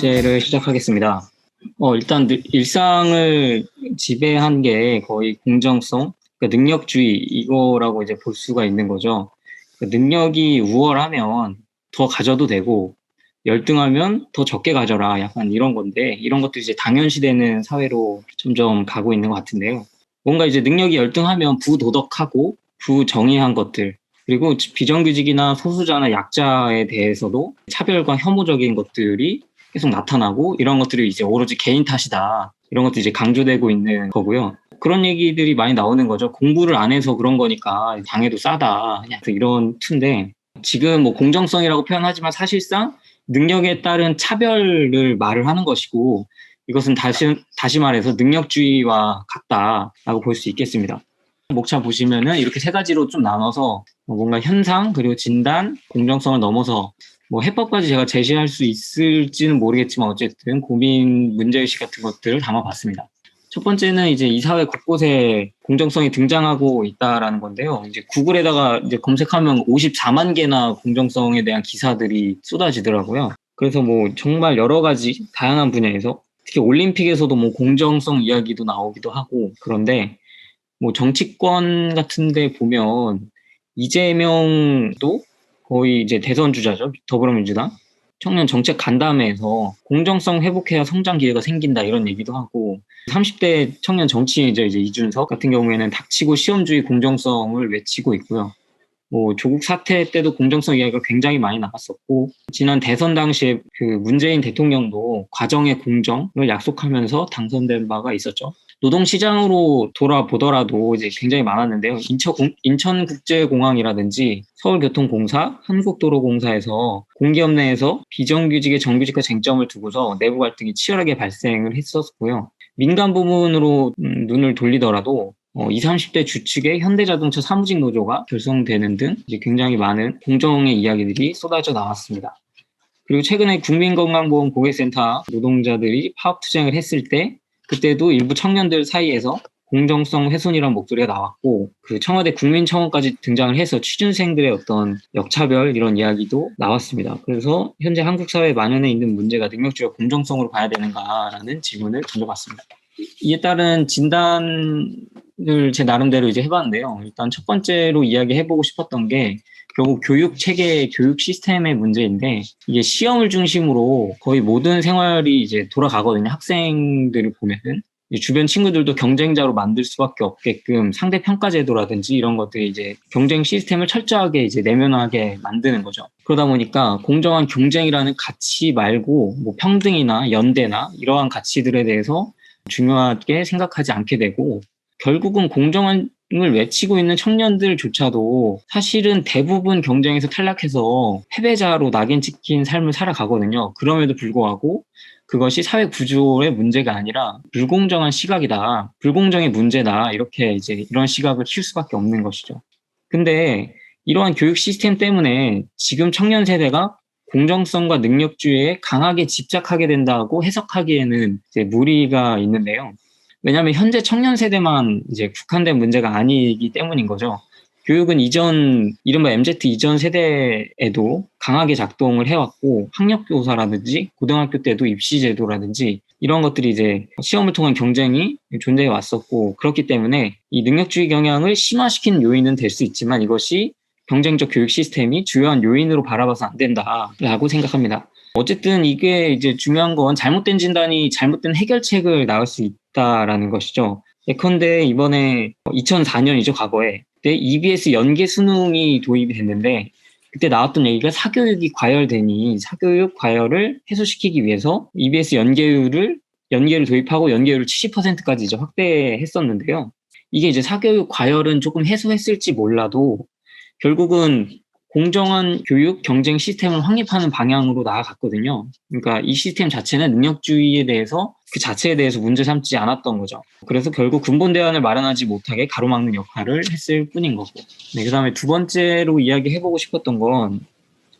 번째를 시작하겠습니다. 어, 일단 느- 일상을 지배한 게 거의 공정성, 그러니까 능력주의 이거라고 이제 볼 수가 있는 거죠. 그러니까 능력이 우월하면 더 가져도 되고 열등하면 더 적게 가져라 약간 이런 건데 이런 것도 이제 당연시되는 사회로 점점 가고 있는 것 같은데요. 뭔가 이제 능력이 열등하면 부도덕하고 부정의한 것들 그리고 비정규직이나 소수자나 약자에 대해서도 차별과 혐오적인 것들이 계속 나타나고 이런 것들이 이제 오로지 개인 탓이다. 이런 것도 이제 강조되고 있는 거고요. 그런 얘기들이 많이 나오는 거죠. 공부를 안 해서 그런 거니까 당해도 싸다. 이런 투인데 지금 뭐 공정성이라고 표현하지만 사실상 능력에 따른 차별을 말을 하는 것이고 이것은 다시 다시 말해서 능력주의와 같다라고 볼 수 있겠습니다. 목차 보시면은 이렇게 세 가지로 좀 나눠서 뭐 뭔가 현상 그리고 진단 공정성을 넘어서 뭐 해법까지 제가 제시할 수 있을지는 모르겠지만 어쨌든 고민 문제의식 같은 것들을 담아봤습니다. 첫 번째는 이제 이 사회 곳곳에 공정성이 등장하고 있다라는 건데요. 이제 구글에다가 이제 검색하면 54만 개나 공정성에 대한 기사들이 쏟아지더라고요. 그래서 뭐 정말 여러 가지 다양한 분야에서 특히 올림픽에서도 뭐 공정성 이야기도 나오기도 하고 그런데 뭐 정치권 같은데 보면 이재명도 거의 이제 대선 주자죠 더불어민주당 청년 정책 간담회에서 공정성 회복해야 성장 기회가 생긴다 이런 얘기도 하고 30대 청년 정치인이죠 이제 이준석 같은 경우에는 닥치고 시험주의 공정성을 외치고 있고요. 뭐 조국 사태 때도 공정성 이야기가 굉장히 많이 나왔었고 지난 대선 당시에 그 문재인 대통령도 과정의 공정을 약속하면서 당선된 바가 있었죠. 노동시장으로 돌아보더라도 이제 굉장히 많았는데요. 인천, 인천 국제공항이라든지 서울교통공사, 한국도로공사에서 공기업 내에서 비정규직의 정규직과 쟁점을 두고서 내부 갈등이 치열하게 발생을 했었고요. 민간 부문으로 음, 눈을 돌리더라도 어, 20, 30대 주축의 현대자동차 사무직 노조가 결성되는 등 굉장히 많은 공정의 이야기들이 쏟아져 나왔습니다. 그리고 최근에 국민건강보험 고객센터 노동자들이 파업 투쟁을 했을 때 그때도 일부 청년들 사이에서 공정성 훼손이라는 목소리가 나왔고 그 청와대 국민청원까지 등장을 해서 취준생들의 어떤 역차별 이런 이야기도 나왔습니다. 그래서 현재 한국 사회에 만연해 있는 문제가 능력주의와 공정성으로 봐야 되는가라는 질문을 던져봤습니다. 이에 따른 진단을 제 나름대로 이제 해봤는데요. 일단 첫 번째로 이야기해보고 싶었던 게 결국 교육 체계, 교육 시스템의 문제인데 이게 시험을 중심으로 거의 모든 생활이 이제 돌아가거든요. 학생들을 보면은 주변 친구들도 경쟁자로 만들 수밖에 없게끔 상대 평가 제도라든지 이런 것들이 이제 경쟁 시스템을 철저하게 이제 내면하게 만드는 거죠. 그러다 보니까 공정한 경쟁이라는 가치 말고 뭐 평등이나 연대나 이러한 가치들에 대해서 중요하게 생각하지 않게 되고 결국은 공정한 을 외치고 있는 청년들조차도 사실은 대부분 경쟁에서 탈락해서 패배자로 낙인 찍힌 삶을 살아가거든요. 그럼에도 불구하고 그것이 사회 구조의 문제가 아니라 불공정한 시각이다. 불공정의 문제다. 이렇게 이제 이런 시각을 키울 수밖에 없는 것이죠. 근데 이러한 교육 시스템 때문에 지금 청년 세대가 공정성과 능력주의에 강하게 집착하게 된다고 해석하기에는 이제 무리가 있는데요. 왜냐하면 현재 청년 세대만 이제 국한된 문제가 아니기 때문인 거죠. 교육은 이전 이른바 MZ 이전 세대에도 강하게 작동을 해왔고 학력 교사라든지 고등학교 때도 입시 제도라든지 이런 것들이 이제 시험을 통한 경쟁이 존재해 왔었고 그렇기 때문에 이 능력주의 경향을 심화시키는 요인은 될 수 있지만 이것이 경쟁적 교육 시스템이 주요한 요인으로 바라봐서 안 된다라고 생각합니다. 어쨌든 이게 이제 중요한 건 잘못된 진단이 잘못된 해결책을 나올 수 있다라는 것이죠. 예컨대 이번에 2004년이죠, 과거에. 그때 EBS 연계 수능이 도입이 됐는데 그때 나왔던 얘기가 사교육이 과열되니 사교육 과열을 해소시키기 위해서 EBS 연계율을 연계를 도입하고 연계율을 70%까지 이제 확대했었는데요. 이게 이제 사교육 과열은 조금 해소했을지 몰라도 결국은 공정한 교육 경쟁 시스템을 확립하는 방향으로 나아갔거든요. 그러니까 이 시스템 자체는 능력주의에 대해서 그 자체에 대해서 문제 삼지 않았던 거죠. 그래서 결국 근본 대안을 마련하지 못하게 가로막는 역할을 했을 뿐인 거고. 네, 그 다음에 두 번째로 이야기해보고 싶었던 건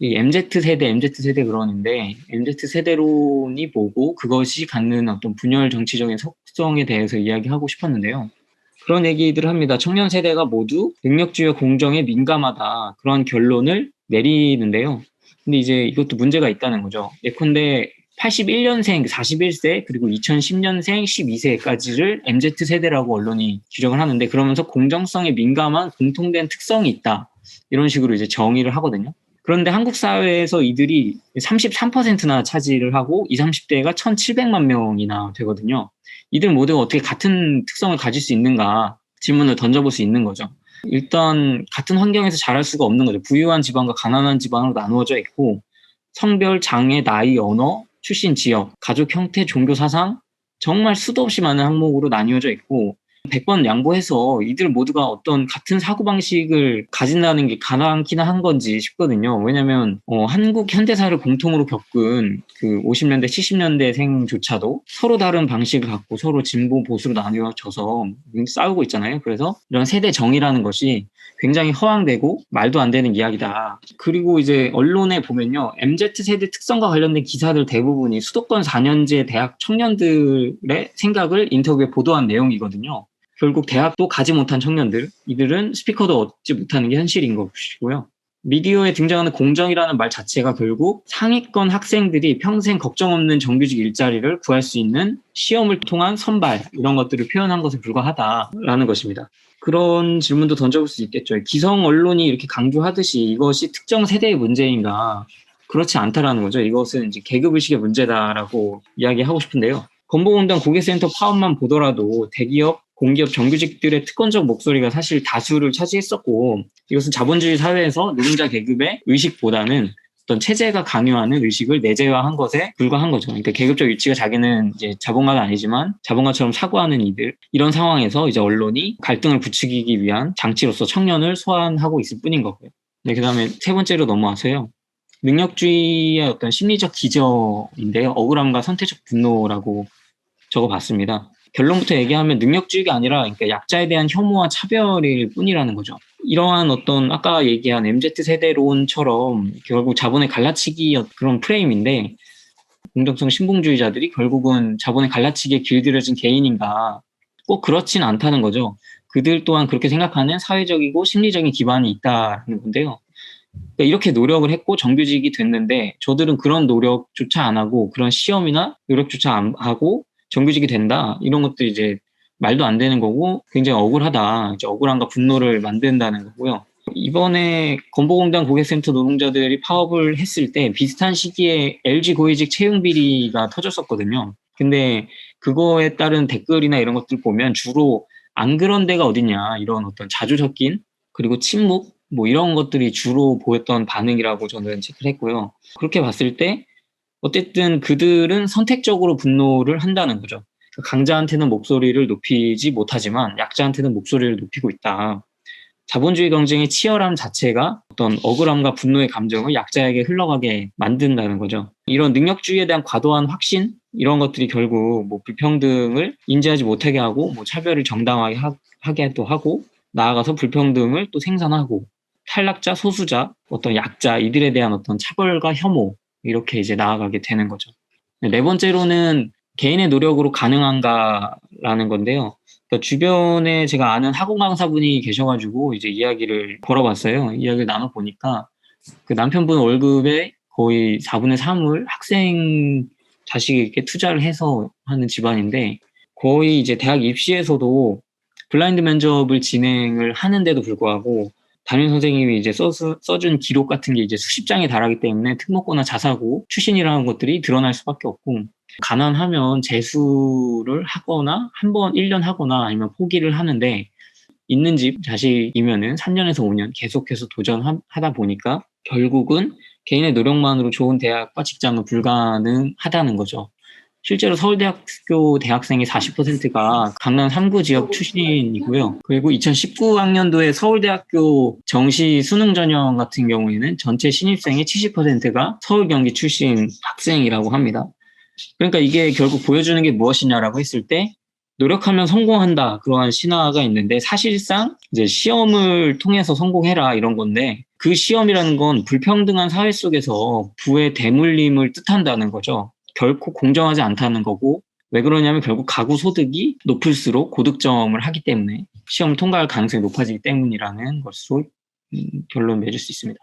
이 MZ 세대, MZ 세대 그러는데 MZ 세대론이 보고 그것이 갖는 어떤 분열 정치적인 속성에 대해서 이야기하고 싶었는데요. 그런 얘기들을 합니다. 청년 세대가 모두 능력주의와 공정에 민감하다. 그런 결론을 내리는데요. 근데 이제 이것도 문제가 있다는 거죠. 예컨대 81년생 41세 그리고 2010년생 12세까지를 MZ 세대라고 언론이 규정을 하는데 그러면서 공정성에 민감한 공통된 특성이 있다 이런 식으로 이제 정의를 하거든요. 그런데 한국 사회에서 이들이 33%나 차지를 하고 20, 30대가 1,700만 명이나 되거든요. 이들 모두가 어떻게 같은 특성을 가질 수 있는가 질문을 던져볼 수 있는 거죠. 일단 같은 환경에서 자랄 수가 없는 거죠. 부유한 지방과 가난한 지방으로 나누어져 있고 성별, 장애, 나이, 언어, 출신 지역, 가족 형태, 종교 사상 정말 수도 없이 많은 항목으로 나뉘어져 있고 100번 양보해서 이들 모두가 어떤 같은 사고방식을 가진다는 게 가능하긴 한 건지 싶거든요. 왜냐면, 하 어, 한국 현대사를 공통으로 겪은 그 50년대, 70년대 생조차도 서로 다른 방식을 갖고 서로 진보, 보수로 나뉘어져서 싸우고 있잖아요. 그래서 이런 세대 정의라는 것이 굉장히 허황되고 말도 안 되는 이야기다. 그리고 이제 언론에 보면요. MZ세대 특성과 관련된 기사들 대부분이 수도권 4년제 대학 청년들의 생각을 인터뷰에 보도한 내용이거든요. 결국 대학도 가지 못한 청년들, 이들은 스피커도 얻지 못하는 게 현실인 것이고요. 미디어에 등장하는 공정이라는 말 자체가 결국 상위권 학생들이 평생 걱정 없는 정규직 일자리를 구할 수 있는 시험을 통한 선발, 이런 것들을 표현한 것에 불과하다라는 것입니다. 그런 질문도 던져볼 수 있겠죠. 기성 언론이 이렇게 강조하듯이 이것이 특정 세대의 문제인가? 그렇지 않다라는 거죠. 이것은 이제 계급 의식의 문제다라고 이야기하고 싶은데요. 건보공단 고객센터 파업만 보더라도 대기업 공기업 정규직들의 특권적 목소리가 사실 다수를 차지했었고 이것은 자본주의 사회에서 노동자 계급의 의식보다는 어떤 체제가 강요하는 의식을 내재화한 것에 불과한 거죠. 그러니까 계급적 위치가 자기는 이제 자본가가 아니지만 자본가처럼 사고하는 이들 이런 상황에서 이제 언론이 갈등을 부추기기 위한 장치로서 청년을 소환하고 있을 뿐인 거고요. 네, 그다음에 세 번째로 넘어와서요. 능력주의의 어떤 심리적 기저인데요. 억울함과 선택적 분노라고 적어봤습니다. 결론부터 얘기하면 능력주의가 아니라 그러니까 약자에 대한 혐오와 차별일 뿐이라는 거죠. 이러한 어떤 아까 얘기한 MZ 세대론처럼 결국 자본의 갈라치기 그런 프레임인데 공정성 신봉주의자들이 결국은 자본의 갈라치기에 길들여진 개인인가 꼭 그렇진 않다는 거죠. 그들 또한 그렇게 생각하는 사회적이고 심리적인 기반이 있다는 건데요. 그러니까 이렇게 노력을 했고 정규직이 됐는데 저들은 그런 노력조차 안 하고 그런 시험이나 노력조차 안 하고 정규직이 된다 이런 것들이 이제 말도 안 되는 거고 굉장히 억울하다 이제 억울함과 분노를 만든다는 거고요. 이번에 건보공단 고객센터 노동자들이 파업을 했을 때 비슷한 시기에 LG 고위직 채용 비리가 터졌었거든요. 근데 그거에 따른 댓글이나 이런 것들 보면 주로 안 그런 데가 어딨냐 이런 어떤 자주 섞인 그리고 침묵 뭐 이런 것들이 주로 보였던 반응이라고 저는 체크를 했고요. 그렇게 봤을 때 어쨌든 그들은 선택적으로 분노를 한다는 거죠. 강자한테는 목소리를 높이지 못하지만 약자한테는 목소리를 높이고 있다. 자본주의 경쟁의 치열함 자체가 어떤 억울함과 분노의 감정을 약자에게 흘러가게 만든다는 거죠. 이런 능력주의에 대한 과도한 확신 이런 것들이 결국 뭐 불평등을 인지하지 못하게 하고 뭐 차별을 정당하게 하, 하게도 하고 나아가서 불평등을 또 생산하고 탈락자, 소수자, 어떤 약자 이들에 대한 어떤 차별과 혐오 이렇게 이제 나아가게 되는 거죠. 네 번째로는 개인의 노력으로 가능한가라는 건데요. 그러니까 주변에 제가 아는 학원 강사분이 계셔가지고 이제 이야기를 걸어봤어요. 이야기를 나눠보니까 그 남편분 월급의 거의 4분의 3을 학생 자식에게 투자를 해서 하는 집안인데 거의 이제 대학 입시에서도 블라인드 면접을 진행을 하는데도 불구하고 담임 선생님이 이제 써, 써준 기록 같은 게 이제 수십 장에 달하기 때문에 특목고나 자사고 출신이라는 것들이 드러날 수밖에 없고 가난하면 재수를 하거나 한 번 1년 하거나 아니면 포기를 하는데 있는 집 자식이면은 3년에서 5년 계속해서 도전하다 보니까 결국은 개인의 노력만으로 좋은 대학과 직장은 불가능하다는 거죠. 실제로 서울대학교 대학생의 40%가 강남 3구 지역 출신이고요. 그리고 2019학년도에 서울대학교 정시 수능 전형 같은 경우에는 전체 신입생의 70%가 서울 경기 출신 학생이라고 합니다. 그러니까 이게 결국 보여주는 게 무엇이냐라고 했을 때 노력하면 성공한다 그러한 신화가 있는데 사실상 이제 시험을 통해서 성공해라 이런 건데 그 시험이라는 건 불평등한 사회 속에서 부의 대물림을 뜻한다는 거죠. 결코 공정하지 않다는 거고 왜 그러냐면 결국 가구 소득이 높을수록 고득점을 하기 때문에 시험 통과할 가능성이 높아지기 때문이라는 것으로 음, 결론 맺을 수 있습니다.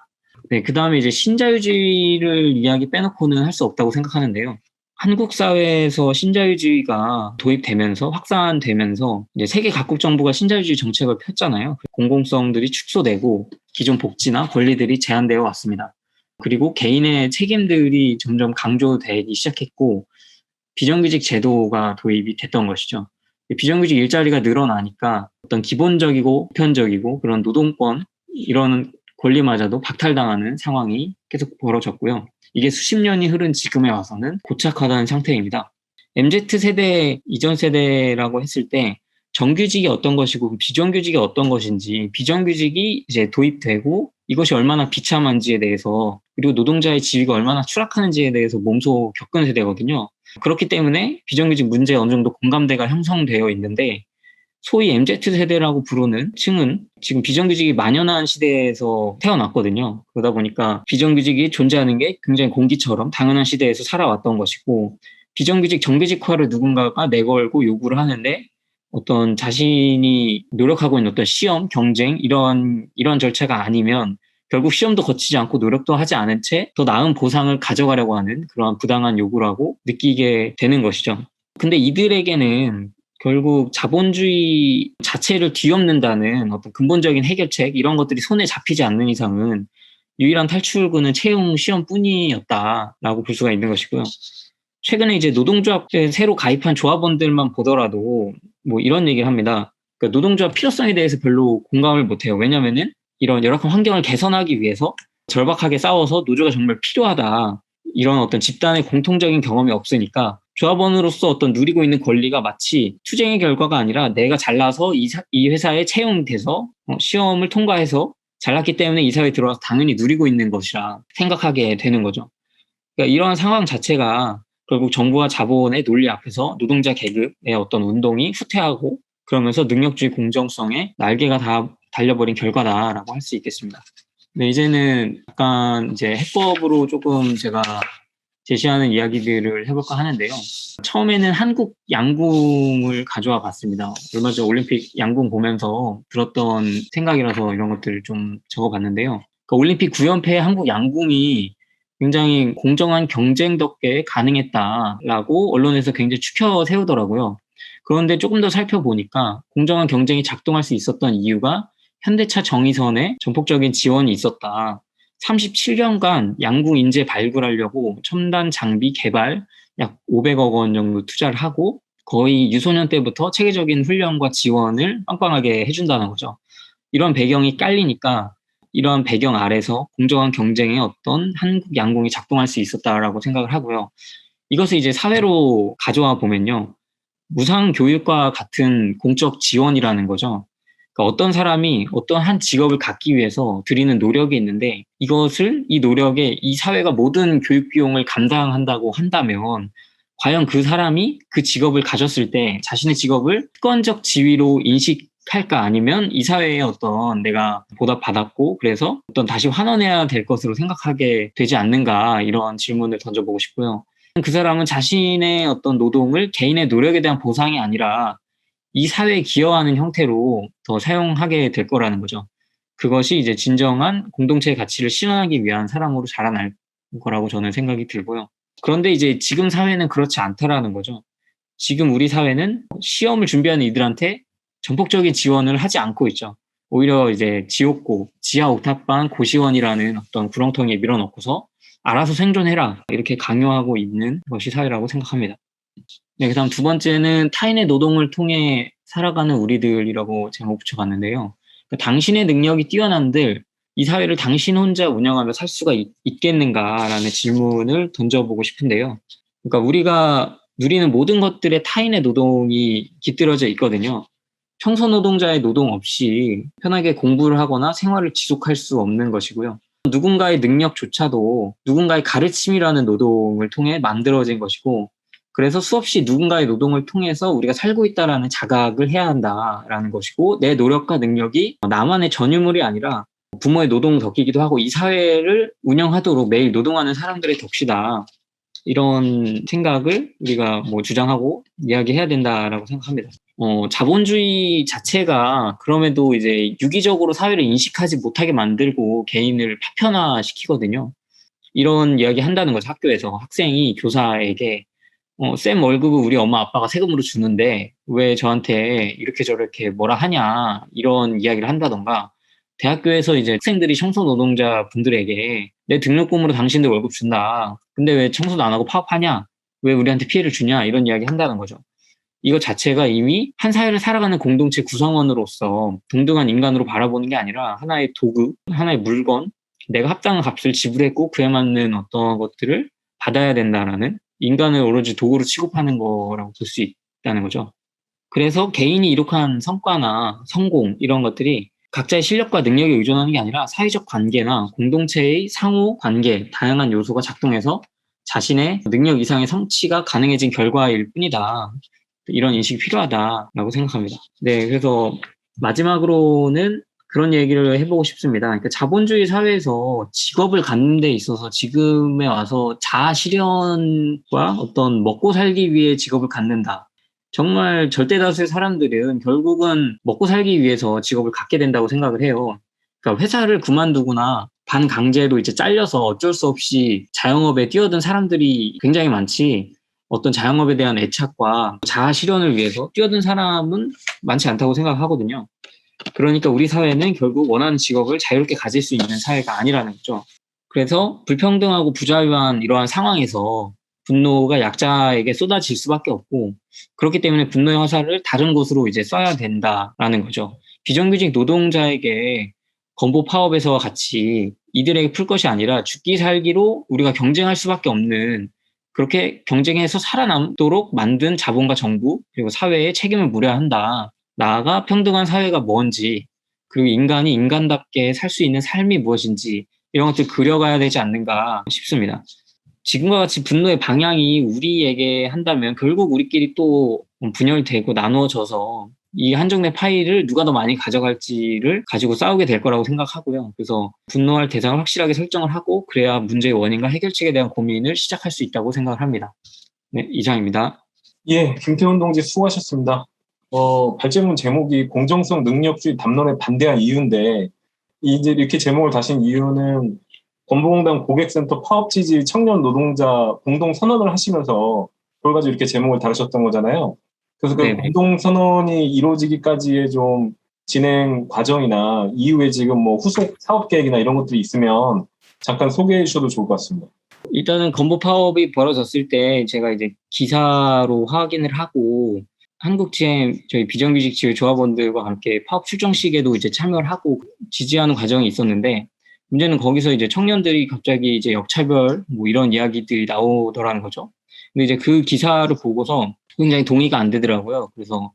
네, 그 다음에 이제 신자유주의를 이야기 빼놓고는 할 수 없다고 생각하는데요. 한국 사회에서 신자유주의가 도입되면서 확산되면서 이제 세계 각국 정부가 신자유주의 정책을 폈잖아요. 공공성들이 축소되고 기존 복지나 권리들이 제한되어 왔습니다. 그리고 개인의 책임들이 점점 강조되기 시작했고 비정규직 제도가 도입이 됐던 것이죠. 비정규직 일자리가 늘어나니까 어떤 기본적이고 보편적이고 그런 노동권 이런 권리마저도 박탈당하는 상황이 계속 벌어졌고요. 이게 수십 년이 흐른 지금에 와서는 고착화된 상태입니다. MZ세대 이전 세대라고 했을 때 정규직이 어떤 것이고 비정규직이 어떤 것인지 비정규직이 이제 도입되고 이것이 얼마나 비참한지에 대해서 그리고 노동자의 지위가 얼마나 추락하는지에 대해서 몸소 겪은 세대거든요. 그렇기 때문에 비정규직 문제에 어느 정도 공감대가 형성되어 있는데 소위 MZ세대라고 부르는 층은 지금 비정규직이 만연한 시대에서 태어났거든요. 그러다 보니까 비정규직이 존재하는 게 굉장히 공기처럼 당연한 시대에서 살아왔던 것이고 비정규직 정규직화를 누군가가 내걸고 요구를 하는데 어떤 자신이 노력하고 있는 어떤 시험, 경쟁 이런 이런 절차가 아니면 결국 시험도 거치지 않고 노력도 하지 않은 채 더 나은 보상을 가져가려고 하는 그러한 부당한 요구라고 느끼게 되는 것이죠. 근데 이들에게는 결국 자본주의 자체를 뒤엎는다는 어떤 근본적인 해결책 이런 것들이 손에 잡히지 않는 이상은 유일한 탈출구는 채용 시험뿐이었다라고 볼 수가 있는 것이고요. 최근에 이제 노동조합에 새로 가입한 조합원들만 보더라도 뭐 이런 얘기를 합니다. 그러니까 노동조합 필요성에 대해서 별로 공감을 못해요. 왜냐면은 이런 열악한 환경을 개선하기 위해서 절박하게 싸워서 노조가 정말 필요하다. 이런 어떤 집단의 공통적인 경험이 없으니까 조합원으로서 어떤 누리고 있는 권리가 마치 투쟁의 결과가 아니라 내가 잘나서 이, 사, 이 회사에 채용돼서 어, 시험을 통과해서 잘났기 때문에 이 사회에 들어와서 당연히 누리고 있는 것이라 생각하게 되는 거죠. 그러니까 이러한 상황 자체가 결국 정부와 자본의 논리 앞에서 노동자 계급의 어떤 운동이 후퇴하고 그러면서 능력주의 공정성에 날개가 다 달려버린 결과다라고 할 수 있겠습니다. 네, 이제는 약간 이제 해법으로 조금 제가 제시하는 이야기들을 해볼까 하는데요. 처음에는 한국 양궁을 가져와 봤습니다. 얼마 전 올림픽 양궁 보면서 들었던 생각이라서 이런 것들을 좀 적어봤는데요. 그러니까 올림픽 9연패 한국 양궁이 굉장히 공정한 경쟁 덕에 가능했다라고 언론에서 굉장히 추켜 세우더라고요. 그런데 조금 더 살펴보니까 공정한 경쟁이 작동할 수 있었던 이유가 현대차 정의선에 전폭적인 지원이 있었다. 37년간 양궁 인재 발굴하려고 첨단 장비 개발 약 500억 원 정도 투자를 하고 거의 유소년 때부터 체계적인 훈련과 지원을 빵빵하게 해준다는 거죠. 이런 배경이 깔리니까 이런 배경 아래서 공정한 경쟁에 어떤 한국 양궁이 작동할 수 있었다라고 생각을 하고요. 이것을 이제 사회로 가져와 보면요. 무상 교육과 같은 공적 지원이라는 거죠. 그러니까 어떤 사람이 어떤 한 직업을 갖기 위해서 들이는 노력이 있는데 이것을 이 노력에 이 사회가 모든 교육 비용을 감당한다고 한다면 과연 그 사람이 그 직업을 가졌을 때 자신의 직업을 특권적 지위로 인식 할까 아니면 이 사회에 어떤 내가 보답받았고 그래서 어떤 다시 환원해야 될 것으로 생각하게 되지 않는가 이런 질문을 던져보고 싶고요. 그 사람은 자신의 어떤 노동을 개인의 노력에 대한 보상이 아니라 이 사회에 기여하는 형태로 더 사용하게 될 거라는 거죠. 그것이 이제 진정한 공동체의 가치를 실현하기 위한 사랑으로 자라날 거라고 저는 생각이 들고요. 그런데 이제 지금 사회는 그렇지 않다라는 거죠. 지금 우리 사회는 시험을 준비하는 이들한테 전폭적인 지원을 하지 않고 있죠. 오히려 이제 지옥고, 지하 옥탑방 고시원이라는 어떤 구렁텅이에 밀어넣고서 알아서 생존해라 이렇게 강요하고 있는 것이 사회라고 생각합니다. 네, 그 다음 두 번째는 타인의 노동을 통해 살아가는 우리들이라고 제목 붙여봤는데요. 그러니까 당신의 능력이 뛰어난들 이 사회를 당신 혼자 운영하며 살 수가 있, 겠는가라는 질문을 던져보고 싶은데요. 그러니까 우리가 누리는 모든 것들의 타인의 노동이 깃들어져 있거든요. 평소 노동자의 노동 없이 편하게 공부를 하거나 생활을 지속할 수 없는 것이고요. 누군가의 능력조차도 누군가의 가르침이라는 노동을 통해 만들어진 것이고 그래서 수없이 누군가의 노동을 통해서 우리가 살고 있다라는 자각을 해야 한다라는 것이고 내 노력과 능력이 나만의 전유물이 아니라 부모의 노동 덕이기도 하고 이 사회를 운영하도록 매일 노동하는 사람들의 덕시다. 이런 생각을 우리가 뭐 주장하고 이야기해야 된다라고 생각합니다. 어, 자본주의 자체가 그럼에도 이제 유기적으로 사회를 인식하지 못하게 만들고 개인을 파편화시키거든요. 이런 이야기 한다는 거죠. 학교에서 학생이 교사에게 어, 쌤 월급을 우리 엄마 아빠가 세금으로 주는데 왜 저한테 이렇게 저렇게 뭐라 하냐 이런 이야기를 한다던가 대학교에서 이제 학생들이 청소 노동자 분들에게 내 등록금으로 당신들 월급 준다. 근데 왜 청소도 안 하고 파업하냐? 왜 우리한테 피해를 주냐? 이런 이야기 한다는 거죠. 이거 자체가 이미 한 사회를 살아가는 공동체 구성원으로서 동등한 인간으로 바라보는 게 아니라 하나의 도구, 하나의 물건, 내가 합당한 값을 지불했고 그에 맞는 어떤 것들을 받아야 된다라는 인간을 오로지 도구로 취급하는 거라고 볼 수 있다는 거죠. 그래서 개인이 이룩한 성과나 성공 이런 것들이 각자의 실력과 능력에 의존하는 게 아니라 사회적 관계나 공동체의 상호 관계, 다양한 요소가 작동해서 자신의 능력 이상의 성취가 가능해진 결과일 뿐이다. 이런 인식이 필요하다라고 생각합니다. 네, 그래서 마지막으로는 그런 얘기를 해보고 싶습니다. 그러니까 자본주의 사회에서 직업을 갖는 데 있어서 지금에 와서 자아 실현과 어떤 먹고 살기 위해 직업을 갖는다. 정말 절대 다수의 사람들은 결국은 먹고 살기 위해서 직업을 갖게 된다고 생각을 해요. 그러니까 회사를 그만두거나 반강제로 이제 잘려서 어쩔 수 없이 자영업에 뛰어든 사람들이 굉장히 많지 어떤 자영업에 대한 애착과 자아 실현을 위해서 뛰어든 사람은 많지 않다고 생각하거든요. 그러니까 우리 사회는 결국 원하는 직업을 자유롭게 가질 수 있는 사회가 아니라는 거죠. 그래서 불평등하고 부자유한 이러한 상황에서 분노가 약자에게 쏟아질 수밖에 없고 그렇기 때문에 분노의 화살을 다른 곳으로 이제 쏴야 된다라는 거죠. 비정규직 노동자에게 건보 파업에서 같이 이들에게 풀 것이 아니라 죽기 살기로 우리가 경쟁할 수밖에 없는 그렇게 경쟁해서 살아남도록 만든 자본과 정부 그리고 사회에 책임을 물어야 한다. 나아가 평등한 사회가 뭔지 그리고 인간이 인간답게 살 수 있는 삶이 무엇인지 이런 것들 그려가야 되지 않는가 싶습니다. 지금과 같이 분노의 방향이 우리에게 한다면 결국 우리끼리 또 분열되고 나누어져서 이 한정된 파일을 누가 더 많이 가져갈지를 가지고 싸우게 될 거라고 생각하고요. 그래서 분노할 대상을 확실하게 설정을 하고 그래야 문제의 원인과 해결책에 대한 고민을 시작할 수 있다고 생각을 합니다. 네, 이상입니다. 예, 김태훈 동지 수고하셨습니다. 어, 발제문 제목이 공정성 능력주의 담론에 반대한 이유인데 이제 이렇게 제목을 다신 이유는 건보공단 고객센터 파업 지지 청년 노동자 공동 선언을 하시면서 그걸 가지고 이렇게 제목을 다루셨던 거잖아요. 그래서 그 네네. 공동 선언이 이루어지기까지의 좀 진행 과정이나 이후에 지금 뭐 후속 사업 계획이나 이런 것들이 있으면 잠깐 소개해 주셔도 좋을 것 같습니다. 일단은 건보 파업이 벌어졌을 때 제가 이제 기사로 확인을 하고 한국GM 저희 비정규직 지회 조합원들과 함께 파업 출정식에도 이제 참여를 하고 지지하는 과정이 있었는데 문제는 거기서 이제 청년들이 갑자기 이제 역차별 뭐 이런 이야기들이 나오더라는 거죠. 근데 이제 그 기사를 보고서 굉장히 동의가 안 되더라고요. 그래서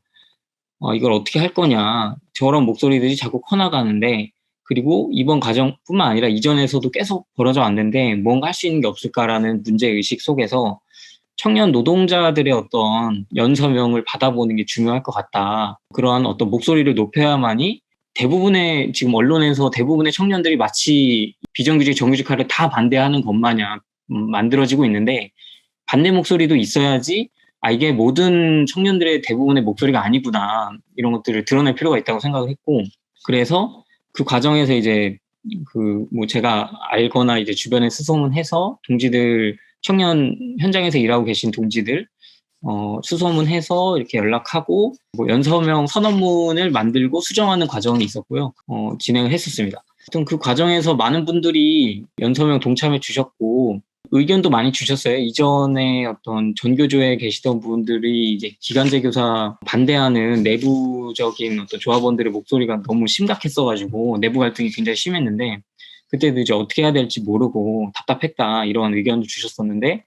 어, 이걸 어떻게 할 거냐 저런 목소리들이 자꾸 커나가는데 그리고 이번 과정뿐만 아니라 이전에서도 계속 벌어져 왔는데 뭔가 할 수 있는 게 없을까라는 문제 의식 속에서 청년 노동자들의 어떤 연서명을 받아보는 게 중요할 것 같다. 그러한 어떤 목소리를 높여야만이 대부분의 지금 언론에서 대부분의 청년들이 마치 비정규직 정규직화를 다 반대하는 것 마냥 음, 만들어지고 있는데 반대 목소리도 있어야지 아 이게 모든 청년들의 대부분의 목소리가 아니구나 이런 것들을 드러낼 필요가 있다고 생각을 했고 그래서 그 과정에서 이제 그 뭐 제가 알거나 이제 주변에 수소문해서 동지들 청년 현장에서 일하고 계신 동지들 어, 수소문해서 이렇게 연락하고 뭐 연서명 선언문을 만들고 수정하는 과정이 있었고요. 어, 진행을 했었습니다. 그 과정에서 많은 분들이 연서명 동참해 주셨고 의견도 많이 주셨어요. 이전에 어떤 전교조에 계시던 분들이 이제 기간제 교사 반대하는 내부적인 어떤 조합원들의 목소리가 너무 심각했어가지고 내부 갈등이 굉장히 심했는데 그때도 이제 어떻게 해야 될지 모르고 답답했다 이런 의견도 주셨었는데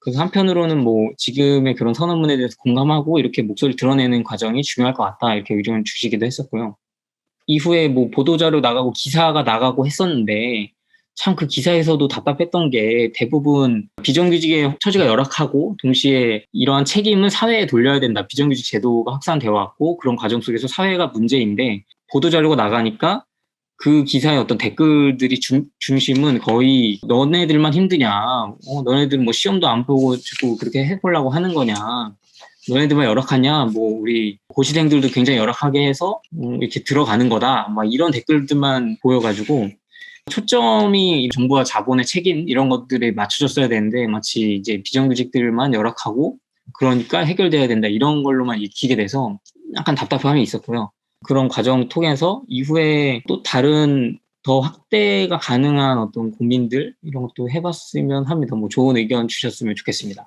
그래서 한편으로는 뭐 지금의 그런 선언문에 대해서 공감하고 이렇게 목소리를 드러내는 과정이 중요할 것 같다 이렇게 의견을 주시기도 했었고요. 이후에 뭐 보도자료 나가고 기사가 나가고 했었는데 참 그 기사에서도 답답했던 게 대부분 비정규직의 처지가 열악하고 동시에 이러한 책임은 사회에 돌려야 된다. 비정규직 제도가 확산되어 왔고 그런 과정 속에서 사회가 문제인데 보도자료가 나가니까 그 기사의 어떤 댓글들이 중, 중심은 거의 너네들만 힘드냐, 어, 너네들 뭐 시험도 안 보고 자꾸 그렇게 해보려고 하는 거냐, 너네들만 열악하냐, 뭐 우리 고시생들도 굉장히 열악하게 해서 음, 이렇게 들어가는 거다, 막 이런 댓글들만 보여가지고 초점이 정부와 자본의 책임 이런 것들에 맞춰졌어야 되는데 마치 이제 비정규직들만 열악하고 그러니까 해결돼야 된다 이런 걸로만 익히게 돼서 약간 답답함이 있었고요. 그런 과정 통해서 이후에 또 다른 더 확대가 가능한 어떤 고민들 이런 것도 해봤으면 합니다. 뭐 좋은 의견 주셨으면 좋겠습니다.